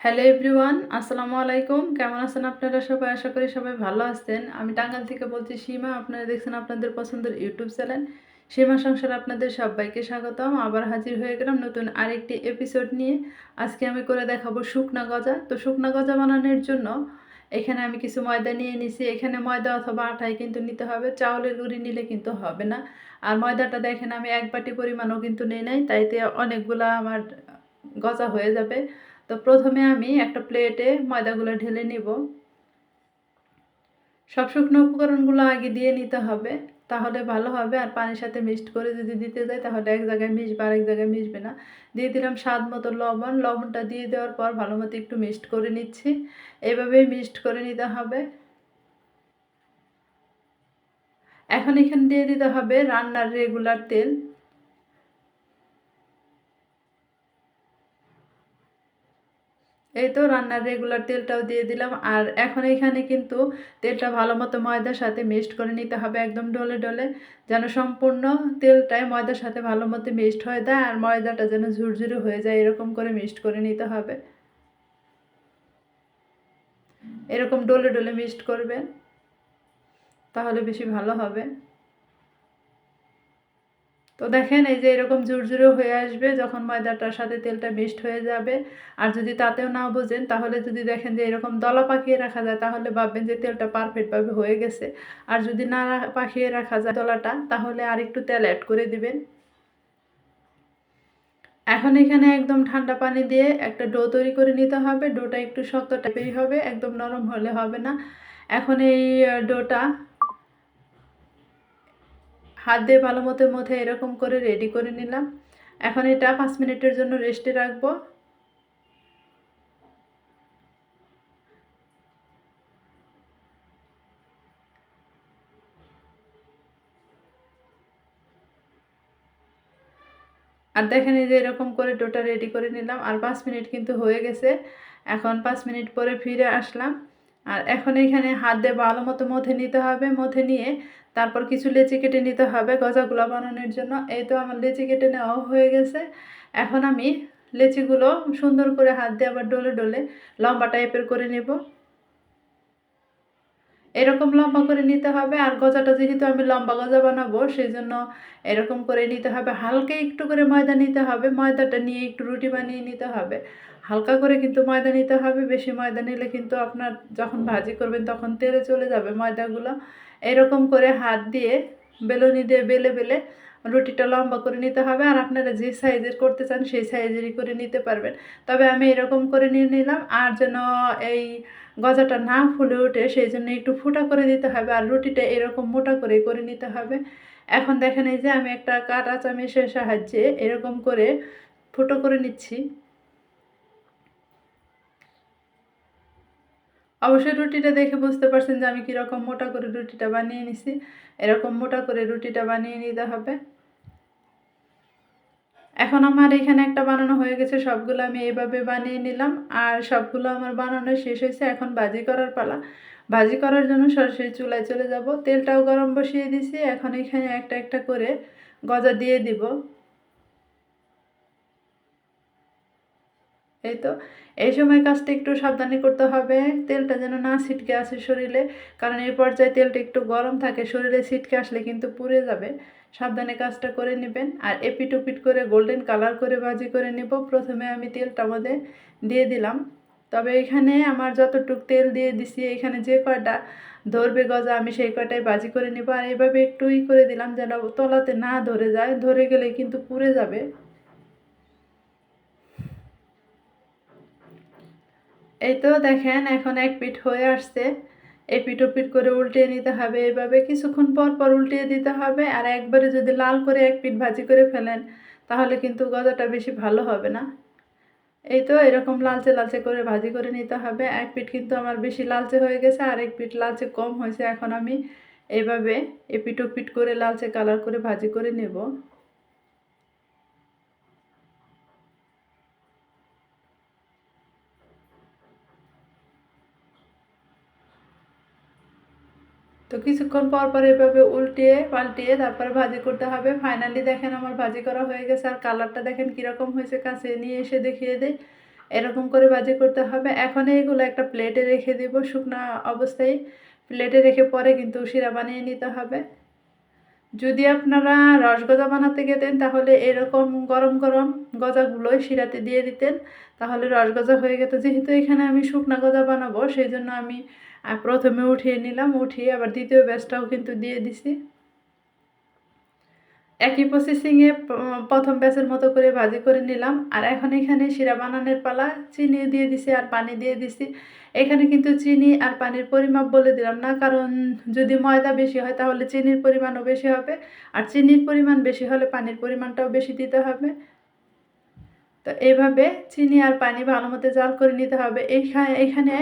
Hello everyone আসসালামু আলাইকুম। কেমন আছেন আপনারা সবাই? আশা করি সবাই ভালো আছেন। আমি টাঙ্গাল থেকে বলছি সীমা। আপনারা দেখছেন আপনাদের পছন্দের ইউটিউব চ্যানেল। সীমা সংসার আপনাদের সবাইকে স্বাগতম। আবার হাজির হয়ে গেলাম নতুন আরেকটি এপিসোড নিয়ে। আজকে আমি করে দেখাবো শুকনা গজা। তো শুকনা গজা বানানোর জন্য এখানে আমি কিছু ময়দা নিয়ে নিছি। এখানে ময়দা অথবা আটাই কিন্তু নিতে হবে। চাউলের গুঁড়ি নিলে কিন্তু হবে না। আর ময়দাটা দেখেন আমি এক বাটি পরিমাণও কিন্তু নেই নাই। তাইতে অনেকগুলা আমার গজা হয়ে যাবে। তো প্রথমে আমি একটা প্লেটে ময়দাগুলো ঢেলে নিব। সব শুকনো উপকরণগুলো আগে দিয়ে নিতে হবে, তাহলে ভালো হবে। আর পানির সাথে মিক্সড করে যদি দিতে যাই, তাহলে এক জায়গায় মিশবে আর এক জায়গায় মিশবে না। দিয়ে দিলাম স্বাদ মতো লবণ। লবণটা দিয়ে দেওয়ার পর ভালো মতো একটু মিক্সড করে নিচ্ছি। এভাবেই মিক্সড করে নিতে হবে। এখন এখানে দিয়ে দিতে হবে রান্নার রেগুলার তেল। এই তো রান্নার রেগুলার তেলটাও দিয়ে দিলাম। আর এখন এখানে কিন্তু তেলটা ভালো মতো ময়দার সাথে মিক্সড করে নিতে হবে একদম ডলে ডলে, যেন সম্পূর্ণ তেলটাই ময়দার সাথে ভালো মতো মিক্সড হয়ে দেয় আর ময়দাটা যেন ঝুরঝুরে হয়ে যায়, এরকম করে মিক্সড করে নিতে হবে। এরকম ডলে ডলে মিক্সড করবেন, তাহলে বেশি ভালো হবে। তো দেখেন এই যে এরকম জুরজুরে হয়ে আসবে যখন ময়দাটার সাথে তেলটা মিক্সড হয়ে যাবে। আর যদি তাতেও না বোঝেন, তাহলে যদি দেখেন যে এরকম দলা পাকিয়ে রাখা যায়, তাহলে ভাববেন যে তেলটা পারফেক্টভাবে হয়ে গেছে। আর যদি না পাকিয়ে রাখা যায় দলাটা, তাহলে আর একটু তেল অ্যাড করে দিবেন। এখন এখানে একদম ঠান্ডা পানি দিয়ে একটা ডো তৈরি করে নিতে হবে। ডোটা একটু শক্ত টাইপেরই হবে, একদম নরম হলে হবে না। এখন এই ডোটা হাত দিয়ে ভালো মতো মধ্যে এরকম করে রেডি করে নিলাম। এখন এটা পাঁচ মিনিটের জন্য রেস্টে রাখব। আর দেখেন এই যে এরকম করে ডোটা রেডি করে নিলাম। আর পাঁচ মিনিট কিন্তু হয়ে গেছে। এখন পাঁচ মিনিট পরে ফিরে আসলাম। আর এখন এখানে হাত দিয়ে ভালো মতো মথে নিতে হবে মথে নিয়ে তারপর কিছু লেচি কেটে নিতে হবে গজাগুলো বানানোর জন্য। এই তো আমার লেচি কেটে নেওয়া হয়ে গেছে। এখন আমি লেচিগুলো সুন্দর করে হাত দিয়ে আবার ডলে ডলে লম্বা টাইপের করে নেব। এরকম লম্বা করে নিতে হবে আর গজাটা যেহেতু আমি লম্বা গজা বানাবো সেই জন্য এরকম করে নিতে হবে। হালকা একটু করে ময়দা নিতে হবে, ময়দাটা নিয়ে একটু রুটি বানিয়ে নিতে হবে। হালকা করে কিন্তু ময়দা নিতে হবে, বেশি ময়দা নিলে কিন্তু আপনার যখন ভাজি করবেন তখন তেলে চলে যাবে ময়দাগুলো। এরকম করে হাত দিয়ে বেলুনি দিয়ে বেলে বেলে রুটিটা লম্বা করে নিতে হবে আর আপনারা যে সাইজের করতে চান সেই সাইজেরই করে নিতে পারবেন। তবে আমি এরকম করে নিয়ে নিলাম আর যেন এই গজাটা না ফুলে ওঠে সেই জন্য একটু ফুটা করে দিতে হবে আর রুটিটা এরকম মোটা করে করে নিতে হবে। এখন দেখেন এই যে আমি একটা কাটা চামিচের সাহায্যে এরকম করে ফুটো করে নিচ্ছি। অবশ্যই রুটিটা দেখে বুঝতে পারছেন যে আমি কীরকম মোটা করে রুটিটা বানিয়ে নিছি। এরকম মোটা করে রুটিটা বানিয়ে নিতে হবে। এখন আমার এখানে একটা বানানো হয়ে গেছে, সবগুলো আমি এইভাবে বানিয়ে নিলাম। আর সবগুলো আমার বানানো শেষ হয়েছে, এখন ভাজি করার পালা। ভাজি করার জন্য সরাসরি চুলায় চলে যাব। তেলটাও গরম বসিয়ে দিছি, এখন এখানে একটা একটা করে গজা দিয়ে দিব। এই তো, এই সময় কাজটা একটু সাবধানে করতে হবে, তেলটা যেন না ছিটকে আসে শরীরে, কারণ এই পর্যায়ে তেলটা একটু গরম থাকে, শরীরে ছিটকে আসলে কিন্তু পুড়ে যাবে। সাবধানে কাজটা করে নেবেন, আর এপিট ওপিট করে গোল্ডেন কালার করে ভাজি করে নেব। প্রথমে আমি তেলটা মধ্যে দিয়ে দিলাম। তবে এখানে আমার যতটুক তেল দিয়ে দিছি, এখানে যে কয়টা ধরবে গজা, আমি সেই কয়টাই ভাজি করে নেব। আর এইভাবে একটু ই করে দিলাম যেন তলাতে না ধরে যায়, ধরে গেলে কিন্তু পুড়ে যাবে। এই তো দেখেন, এখন এক পিঠ হয়ে আসছে। এই পিঠ পিঠ করে উল্টিয়ে নিতে হবে। এভাবে কিছুক্ষণ পর পর উল্টিয়ে দিতে হবে আর একবারে যদি লাল করে এক পিঠ ভাজি করে ফেলেন, তাহলে কিন্তু গজাটা বেশি ভালো হবে না। এই তো এরকম লালচে লালচে করে ভাজি করে নিতে হবে। এক পিঠ কিন্তু আমার বেশি লালচে হয়ে গেছে, আর এক পিঠ লালচে কম হয়েছে। এখন আমি এইভাবে এপিট পিঠ করে লালচে কালার করে ভাজি করে নেব। তো কিছুক্ষণ পর পর এভাবে উল্টিয়ে পাল্টিয়ে তারপরে ভাজি করতে হবে। ফাইনালি দেখেন আমার ভাজি করা হয়ে গেছে আর কালারটা দেখেন কীরকম হয়েছে, কাছে নিয়ে এসে দেখিয়ে দেয় এরকম করে ভাজি করতে হবে। এখন এইগুলো একটা প্লেটে রেখে দিব শুকনা অবস্থায়। প্লেটে রেখে পরে কিন্তু শিরা বানিয়ে নিতে হবে। যদি আপনারা রসগজা বানাতে গেতেন তাহলে এরকম গরম গরম গজাগুলোই শিরাতে দিয়ে দিতেন। তাহলে রসগজা হয়ে যেত যেহেতু এখানে আমি শুকনা গজা বানাবো, সেই জন্য আমি আহ, প্রথমে উঠিয়ে নিলাম উঠিয়ে আবার দ্বিতীয় ব্যাচটাও কিন্তু দিয়ে দিছি। একই প্রসেসিংয়ে প্রথম ব্যাচের মতো করে ভাজি করে নিলাম। আর এখন এখানে শিরা বানানোর পালা চিনি দিয়ে দিছি আর পানি দিয়ে দিছি। এখানে কিন্তু চিনি আর পানির পরিমাপ বলে দিলাম না কারণ যদি ময়দা বেশি হয় তাহলে চিনির পরিমাণও বেশি হবে। আর চিনির পরিমাণ বেশি হলে পানির পরিমাণটাও বেশি দিতে হবে। তো এইভাবে চিনি আর পানি ভালো মতো জাল করে নিতে হবে। এইখানে এখানে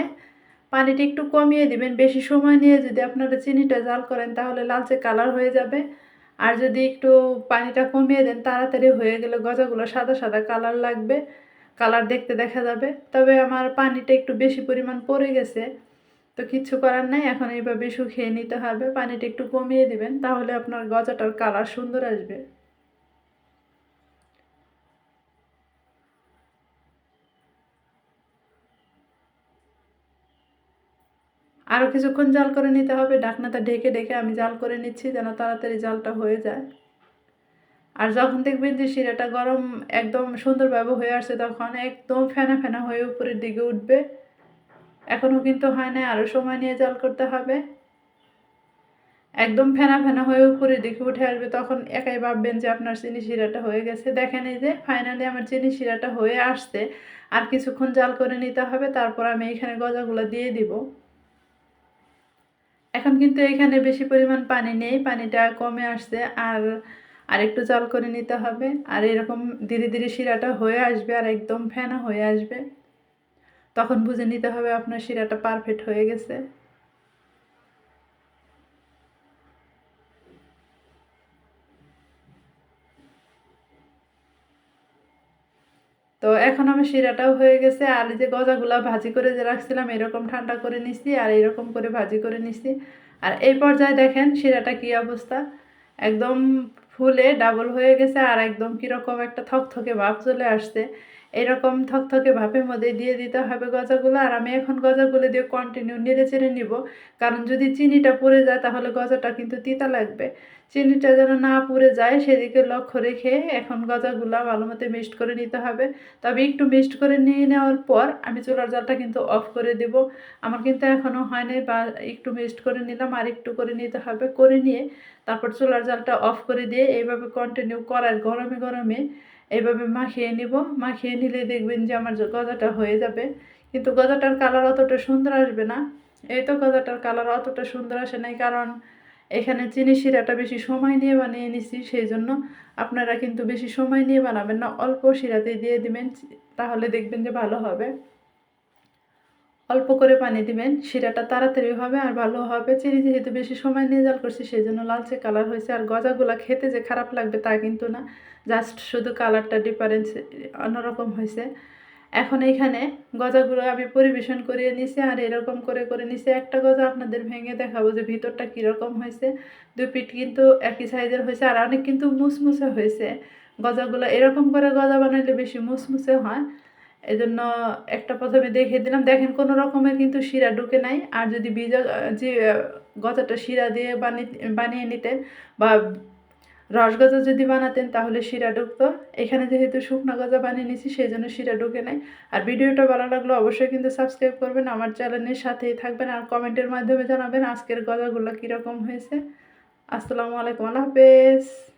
পানিটা একটু কমিয়ে দিবেন, বেশি সময় নিয়ে যদি আপনারা চিনিটা জাল করেন তাহলে লালচে কালার হয়ে যাবে। আর যদি একটু পানিটা কমিয়ে দেন, তাড়াতাড়ি হয়ে গেলে গজাগুলো সাদা সাদা কালার লাগবে, কালার দেখতে দেখা যাবে। তবে আমার পানিটা একটু বেশি পরিমাণ পড়ে গেছে, তো কিচ্ছু করার নাই, এখন এইভাবে শুকিয়ে নিতে হবে। পানিটা একটু কমিয়ে দিবেন, তাহলে আপনার গজাটার কালার সুন্দর আসবে। আরও কিছুক্ষণ জাল করে নিতে হবে। ডাকনাটা ঢেকে ঢেকে আমি জাল করে নিচ্ছি যেন তাড়াতাড়ি জালটা হয়ে যায়। আর যখন দেখবেন যে শিরাটা গরম একদম সুন্দরভাবে হয়ে আসছে, তখন একদম ফেনা ফেনা হয়ে উপরের দিকে উঠবে। এখনও কিন্তু হয় না আরও সময় নিয়ে জাল করতে হবে। একদম ফেনা ফেনা হয়ে উপরের দিকে উঠে আসবে, তখন একাই ভাববেন যে আপনার চিনি শিরাটা হয়ে গেছে। দেখেন এই যে ফাইনালি আমার চিনি শিরাটা হয়ে আসছে। আর কিছুক্ষণ জাল করে নিতে হবে, তারপর আমি এখানে গজাগুলো দিয়ে দিব। এখন কিন্তু এখানে বেশি পরিমাণ পানি নেই, পানিটা কমে আসছে আর আরেকটু জল করে নিতে হবে। আর এরকম ধীরে ধীরে শিরাটা হয়ে আসবে আর একদম ফেনা হয়ে আসবে। তখন বুঝে নিতে হবে আপনার শিরাটা পারফেক্ট হয়ে গেছে। তো এখন আমার শিরাটাও হয়ে গেছে, আর যে গজাগুলা ভাজি করে যে রাখছিলাম, এরকম ঠান্ডা করে নিছি, আর এরকম করে ভাজি করে নিছি। আর এই পর্যায়ে দেখেন শিরাটা কী অবস্থা। একদম ফুলে ডাবল হয়ে গেছে, আর একদম কীরকম একটা থকথকে ভাব চলে আসছে। এরকম থকথকে ভাপের মধ্যে দিয়ে দিতে হবে গজাগুলো। আর আমি এখন গজাগুলো দিয়ে কন্টিনিউ নেড়ে চেড়ে নিব। কারণ যদি চিনিটা পড়ে যায় তাহলে গজাটা কিন্তু তিতা লাগবে। চিনিটা যেন না পুড়ে যায় সেদিকে লক্ষ্য রেখে এখন গজাগুলো ভালো মতো মিক্সড করে নিতে হবে। তবে একটু মিক্সড করে নিয়ে নেওয়ার পর আমি চুলার জলটা কিন্তু অফ করে দেব। আমার কিন্তু এখনও হয়নি বা একটু মিক্সড করে নিলাম আর একটু করে নিতে হবে। করে নিয়ে তারপর চুলার জালটা অফ করে দিয়ে এইভাবে কন্টিনিউ করার গরমে গরমে এইভাবে মাখিয়ে নিব, মাখিয়ে নিলে দেখবেন যে আমার গজাটা হয়ে যাবে। কিন্তু গজাটার কালার অতটা সুন্দর আসবে না। এই তো গজাটার কালার অতটা সুন্দর আসে নাই, কারণ এখানে চিনি শিরাটা বেশি সময় নিয়ে বানিয়ে নিছি সেই জন্য আপনারা কিন্তু বেশি সময় নিয়ে বানাবেন না, অল্প শিরাতে দিয়ে দিবেন, তাহলে দেখবেন যে ভালো হবে। অল্প করে পানি দিবেন শিরাটা তাড়াতাড়ি হবে আর ভালো হবে। চিনি যেহেতু বেশি সময় নিয়ে জাল করছি সেই জন্য লালচে কালার হয়েছে। আর গজাগুলা খেতে যে খারাপ লাগবে তা কিন্তু না, জাস্ট শুধু কালারটা ডিফারেন্স অন্যরকম হয়েছে। এখন এইখানে গজাগুলো আমি পরিবেশন করিয়ে নিছি আর এরকম করে করে নিছি। একটা গজা আপনাদের ভেঙে দেখাবো যে ভিতরটা কীরকম হয়েছে। দুই পিঠ কিন্তু একই সাইজের হয়েছে আর অনেক কিন্তু মুসমুসে হয়েছে। গজাগুলো এরকম করে গজা বানাইলে বেশি মুসমুসে হয়। এই জন্য একটা প্রথমে দেখে দিলাম। দেখেন, কোনো রকমের কিন্তু শিরা ঢুকে নাই। আর যদি বীজা যে গজাটা শিরা দিয়ে বানিয়ে বানিয়ে নিতেন বা রস গজা যদি বানাতেন তাহলে শিরা ঢুকতো। এখানে যেহেতু শুকনো গজা বানিয়ে নিছি সেই জন্য শিরা ঢুকে নেয় আর ভিডিওটা ভালো লাগল অবশ্যই কিন্তু সাবস্ক্রাইব করবেন, আমার চ্যানেলের সাথেই থাকবেন আর কমেন্টের মাধ্যমে জানাবেন আজকের গজাগুলো কীরকম হয়েছে। আসসালামু আলাইকুম, আল্লাহ হাফেজ।